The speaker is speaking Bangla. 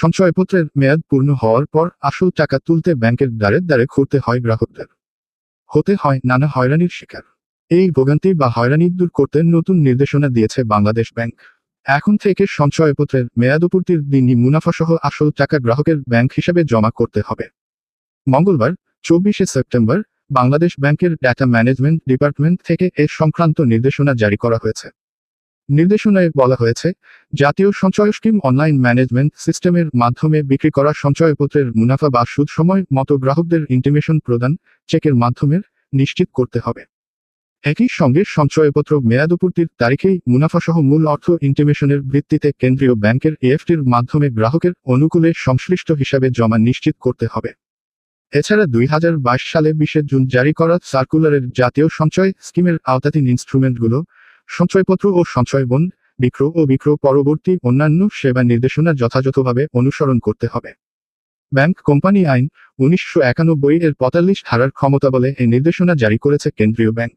সঞ্চয়পত্রের মেয়াদ পূর্ণ হওয়ার পর আসল টাকা তুলতে ব্যাংকের দ্বারে দ্বারে ঘুরতে হয় গ্রাহকদের। হতে হয় নানা হয়রানির শিকার। এই ভোগান্তি বা হয়রানি দূর করতে নতুন নির্দেশনা দিয়েছে বাংলাদেশ ব্যাংক। এখন থেকে সঞ্চয়পত্রের মেয়াদপূর্তির দিনই মুনাফাসহ আসল টাকা গ্রাহকের ব্যাংক হিসাবে জমা করতে হবে। মঙ্গলবার, চব্বিশে সেপ্টেম্বর, বাংলাদেশ ব্যাংকের ডাটা ম্যানেজমেন্ট ডিপার্টমেন্ট থেকে এ সংক্রান্ত নির্দেশনা জারি করা হয়েছে। নির্দেশনায় বলা হয়েছে, জাতীয় সঞ্চয় স্কিম অনলাইন ম্যানেজমেন্ট সিস্টেমের মাধ্যমে বিক্রি করা সঞ্চয়পত্রের মুনাফা বা সুদ সময় মতো গ্রাহকদের ইন্টিমেশন প্রদান, চেকের মাধ্যমে নিশ্চিত করতে হবে। একই সঙ্গে সঞ্চয়পত্র মেয়াদপূর্তির তারিখেই মুনাফাসহ মূল অর্থ ইন্টিমেশনের ভিত্তিতে কেন্দ্রীয় ব্যাংকের এএফটির মাধ্যমে গ্রাহকের অনুকূলে সংশ্লিষ্ট হিসাবে জমা নিশ্চিত করতে হবে। এছাড়া দুই হাজার বাইশ সালে বিশে জুন জারি করা সার্কুলারের জাতীয় সঞ্চয় স্কিমের আওতাধীন ইনস্ট্রুমেন্টগুলো সঞ্চয়পত্র ও সঞ্চয় বন বিক্রয় ও বিক্রয় পরবর্তী অন্যান্য সেবা নির্দেশনা যথাযথভাবে অনুসরণ করতে হবে। ব্যাংক কোম্পানি আইন উনিশশো একানব্বই এর পঁয়তাল্লিশ ধারার ক্ষমতা বলে এই নির্দেশনা জারি করেছে কেন্দ্রীয় ব্যাংক।